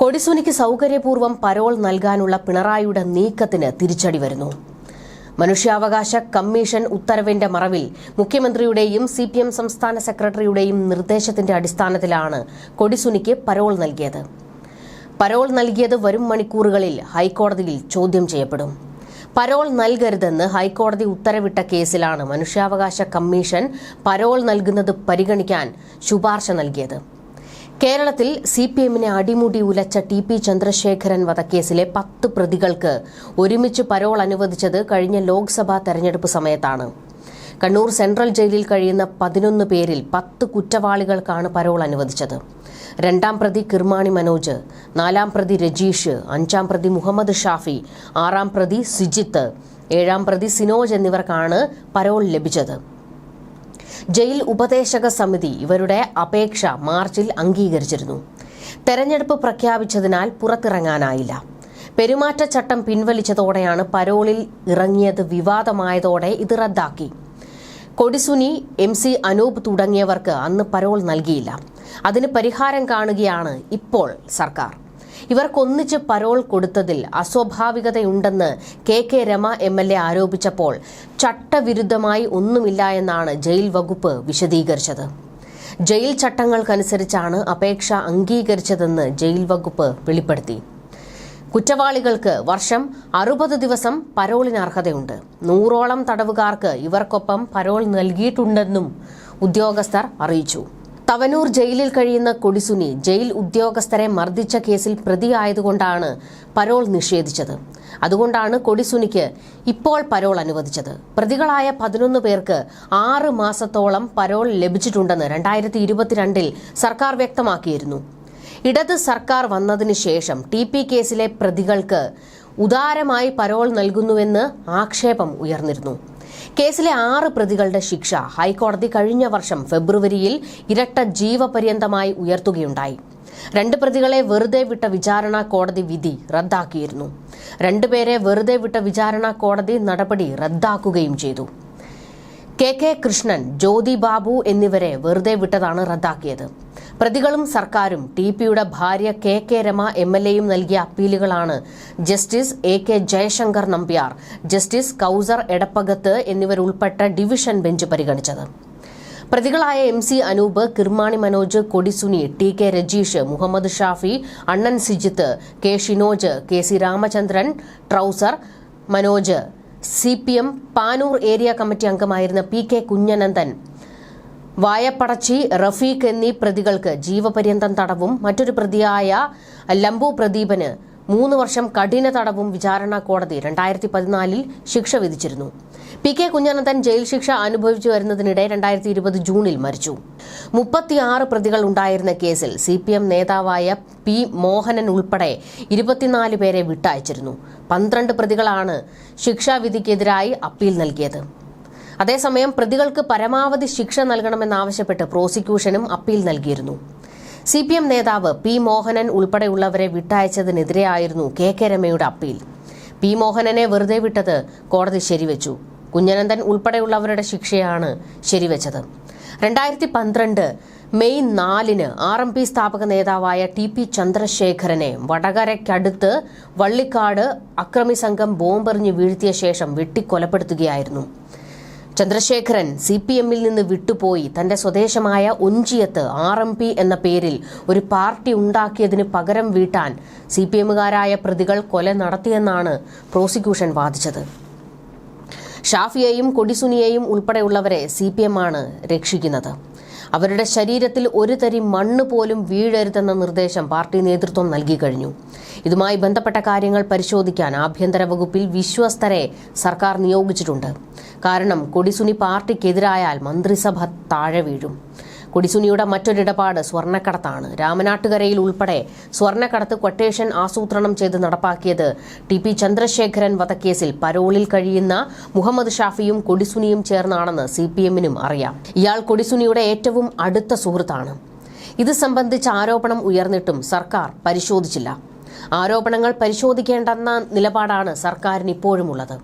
കൊടിസുനിക്ക് സൗകര്യപൂർവം parole നൽകാനുള്ള പിണറായിയുടെ നീക്കത്തിന് തിരിച്ചടി വരുന്നു. മനുഷ്യാവകാശ കമ്മീഷൻ ഉത്തരവിന്റെ മറവിൽ മുഖ്യമന്ത്രിയുടെയും സി പി എം സംസ്ഥാന സെക്രട്ടറിയുടെയും നിർദ്ദേശത്തിന്റെ അടിസ്ഥാനത്തിലാണ് കൊടിസുനിക്ക് പരോൾ നൽകിയത്. പരോൾ നൽകിയത് വരും മണിക്കൂറുകളിൽ ഹൈക്കോടതിയിൽ ചോദ്യം ചെയ്യപ്പെടും. പരോൾ നൽകരുതെന്ന് ഹൈക്കോടതി ഉത്തരവിട്ട കേസിലാണ് മനുഷ്യാവകാശ കമ്മീഷൻ പരോൾ നൽകുന്നത് പരിഗണിക്കാൻ ശുപാർശ നൽകിയത്. കേരളത്തിൽ സി പി എമ്മിനെ അടിമുടി ഉലച്ച ടി പി ചന്ദ്രശേഖരൻ വധക്കേസിലെ പത്ത് പ്രതികൾക്ക് ഒരുമിച്ച് പരോൾ അനുവദിച്ചത് കഴിഞ്ഞ ലോക്സഭാ തെരഞ്ഞെടുപ്പ് സമയത്താണ്. കണ്ണൂർ സെൻട്രൽ ജയിലിൽ കഴിയുന്ന പതിനൊന്ന് പേരിൽ പത്ത് കുറ്റവാളികൾക്കാണ് പരോൾ അനുവദിച്ചത്. രണ്ടാം പ്രതി കിർമാണി മനോജ് നാലാം പ്രതി രജീഷ് അഞ്ചാം പ്രതി മുഹമ്മദ് ഷാഫി ആറാം പ്രതി സിജിത്ത് ഏഴാം പ്രതി സിനോജ് എന്നിവർക്കാണ് പരോൾ ലഭിച്ചത്. ജയിൽ ഉപദേശക സമിതി ഇവരുടെ അപേക്ഷ മാർച്ചിൽ അംഗീകരിച്ചിരുന്നു. തെരഞ്ഞെടുപ്പ് പ്രഖ്യാപിച്ചതിനാൽ പുറത്തിറങ്ങാനായില്ല. പെരുമാറ്റച്ചട്ടം പിൻവലിച്ചതോടെയാണ് പരോളിൽ ഇറങ്ങിയത് വിവാദമായതോടെ ഇത് റദ്ദാക്കി. കൊടിസുനി എം സി അനൂപ് തുടങ്ങിയവർക്ക് അന്ന് പരോൾ നൽകിയില്ല. അതിന് പരിഹാരം കാണുകയാണ് ഇപ്പോൾ സർക്കാർ. ഇവർക്കൊന്നിച്ച് പരോൾ കൊടുത്തതിൽ അസ്വാഭാവികതയുണ്ടെന്ന് K K Rema M L A ആരോപിച്ചപ്പോൾ ചട്ടവിരുദ്ധമായി ഒന്നുമില്ല എന്നാണ് ജയിൽ വകുപ്പ് വിശദീകരിച്ചത്. ജയിൽ ചട്ടങ്ങൾക്കനുസരിച്ചാണ് അപേക്ഷ അംഗീകരിച്ചതെന്ന് ജയിൽ വകുപ്പ് വെളിപ്പെടുത്തി. കുറ്റവാളികൾക്ക് വർഷം അറുപത് ദിവസം പരോളിന് അർഹതയുണ്ട് നൂറോളം തടവുകാർക്ക് ഇവർക്കൊപ്പം പരോൾ നൽകിയിട്ടുണ്ടെന്നും ഉദ്യോഗസ്ഥർ അറിയിച്ചു. തവനൂർ ജയിലിൽ കഴിയുന്ന കൊടിസുനി ജയിൽ ഉദ്യോഗസ്ഥരെ മർദ്ദിച്ച കേസിൽ പ്രതിയായതുകൊണ്ടാണ് പരോൾ നിഷേധിച്ചത്. അതുകൊണ്ടാണ് കൊടിസുനിക്ക് ഇപ്പോൾ പരോൾ അനുവദിച്ചത്. പ്രതികളായ പതിനൊന്ന് പേർക്ക് ആറ് മാസത്തോളം പരോൾ ലഭിച്ചിട്ടുണ്ടെന്ന് രണ്ടായിരത്തി ഇരുപത്തിരണ്ടിൽ സർക്കാർ വ്യക്തമാക്കിയിരുന്നു. ഇടത് സർക്കാർ വന്നതിന് ശേഷം ടി പി കേസിലെ പ്രതികൾക്ക് ഉദാരമായി പരോൾ നൽകുന്നുവെന്ന് ആക്ഷേപം ഉയർന്നിരുന്നു. കേസിലെ ആറ് പ്രതികളുടെ ശിക്ഷ ഹൈക്കോടതി കഴിഞ്ഞ വർഷം ഫെബ്രുവരിയിൽ ഇരട്ട ജീവപര്യന്തമായി ഉയർത്തുകയുണ്ടായി. രണ്ട് പ്രതികളെ വെറുതെ വിട്ട വിചാരണ കോടതി വിധി റദ്ദാക്കിയിരുന്നു. രണ്ടുപേരെ വെറുതെ വിട്ട വിചാരണ കോടതി നടപടി റദ്ദാക്കുകയും ചെയ്തു. കെ കെ കൃഷ്ണൻ ജ്യോതി ബാബു എന്നിവരെ വെറുതെ വിട്ടതാണ് റദ്ദാക്കിയത്. പ്രതികളും സർക്കാരും ടി പിയുടെ ഭാര്യ K K Rema M L എയും നൽകിയ അപ്പീലുകളാണ്. Justice A K Jayasankar Nambiar justice Kauser Edappagath എന്നിവരുൾപ്പെട്ട division bench പരിഗണിച്ചത്. പ്രതികളായ M C Anoop Kirmani Manoj Kodisuni T K Rajeesh Muhammad Shafi Annan Sijith K Shinoj K C Ramachandran trouser Manoj C P M Panoor area committee അംഗമായിരുന്ന P K Kunhanandan വായപ്പടച്ചി Rafeeq എന്നീ പ്രതികൾക്ക് ജീവപര്യന്തം തടവും മറ്റൊരു പ്രതിയായ ലംബു പ്രദീപന് മൂന്ന് വർഷം കഠിന തടവും വിചാരണ കോടതി രണ്ടായിരത്തി പതിനാലിൽ ശിക്ഷ വിധിച്ചിരുന്നു. പി കെ കുഞ്ഞനന്ദൻ ജയിൽ ശിക്ഷ അനുഭവിച്ചു വരുന്നതിനിടെ രണ്ടായിരത്തി ഇരുപത് ജൂണിൽ മരിച്ചു. മുപ്പത്തിയാറ് പ്രതികൾ ഉണ്ടായിരുന്ന കേസിൽ സി പി എം നേതാവായ പി മോഹനൻ ഉൾപ്പെടെ ഇരുപത്തിനാല് പേരെ വിട്ടയച്ചിരുന്നു. പന്ത്രണ്ട് പ്രതികളാണ് ശിക്ഷാവിധിക്കെതിരായി അപ്പീൽ നൽകിയത്. അതേസമയം പ്രതികൾക്ക് പരമാവധി ശിക്ഷ നൽകണമെന്നാവശ്യപ്പെട്ട് പ്രോസിക്യൂഷനും അപ്പീൽ നൽകിയിരുന്നു. സി പി എം നേതാവ് പി മോഹനൻ ഉൾപ്പെടെയുള്ളവരെ വിട്ടയച്ചതിനെതിരെയായിരുന്നു കെ കെ രമയുടെ അപ്പീൽ. പി മോഹനനെ വെറുതെ വിട്ടത് കോടതി ശരിവെച്ചു. കുഞ്ഞനന്ദൻ ഉൾപ്പെടെയുള്ളവരുടെ ശിക്ഷയാണ് ശരിവെച്ചത്. രണ്ടായിരത്തി പന്ത്രണ്ട് മെയ് നാലിന് ആർ എം പി സ്ഥാപക നേതാവായ ടി പി ചന്ദ്രശേഖരനെ വടകരയ്ക്കടുത്ത് വള്ളിക്കാട് അക്രമി സംഘം ബോംബെറിഞ്ഞ് വീഴ്ത്തിയ ശേഷം വെട്ടിക്കൊലപ്പെടുത്തുകയായിരുന്നു. ചന്ദ്രശേഖരൻ സി പി എമ്മിൽ നിന്ന് വിട്ടുപോയി. തന്റെ സ്വദേശമായ ഒഞ്ചിയത്ത് ആർ എം പി എന്ന പേരിൽ ഒരു പാർട്ടി ഉണ്ടാക്കിയതിന് പകരം വീട്ടാൻ സി പി എമ്മുകാരായ പ്രതികൾ കൊല നടത്തിയെന്നാണ് പ്രോസിക്യൂഷൻ വാദിച്ചത്. ഷാഫിയെയും കൊടിസുനിയെയും ഉൾപ്പെടെയുള്ളവരെ സി പി എം ആണ് രക്ഷിക്കുന്നത്. അവരുടെ ശരീരത്തിൽ ഒരു തരി മണ്ണ് പോലും വീഴരുതെന്ന നിർദ്ദേശം പാർട്ടി നേതൃത്വം നൽകി കഴിഞ്ഞു. ഇതുമായി ബന്ധപ്പെട്ട കാര്യങ്ങൾ പരിശോധിക്കാൻ ആഭ്യന്തര വകുപ്പിൽ വിശ്വസ്തരെ സർക്കാർ നിയോഗിച്ചിട്ടുണ്ട്. കാരണം കൊടിസുനി പാർട്ടിക്കെതിരായാൽ മന്ത്രിസഭ താഴെ വീഴും. കൊടിസുനിയുടെ മറ്റൊരിടപാട് സ്വർണക്കടത്താണ്. രാമനാട്ടുകരയിൽ ഉൾപ്പെടെ സ്വർണക്കടത്ത് ക്വട്ടേഷൻ ആസൂത്രണം ചെയ്ത് നടപ്പാക്കിയത് ടി പി ചന്ദ്രശേഖരൻ വധക്കേസിൽ പരോളിൽ കഴിയുന്ന മുഹമ്മദ് ഷാഫിയും കൊടിസുനിയും ചേർന്നാണെന്ന് സി പി എമ്മിനും അറിയാം. ഇയാൾ കൊടിസുനിയുടെ ഏറ്റവും അടുത്ത സുഹൃത്താണ്. ഇത് സംബന്ധിച്ച് ആരോപണം ഉയർന്നിട്ടും സർക്കാർ പരിശോധിച്ചില്ല. ആരോപണങ്ങൾ പരിശോധിക്കേണ്ടെന്ന നിലപാടാണ് സർക്കാരിന് ഇപ്പോഴുമുള്ളത്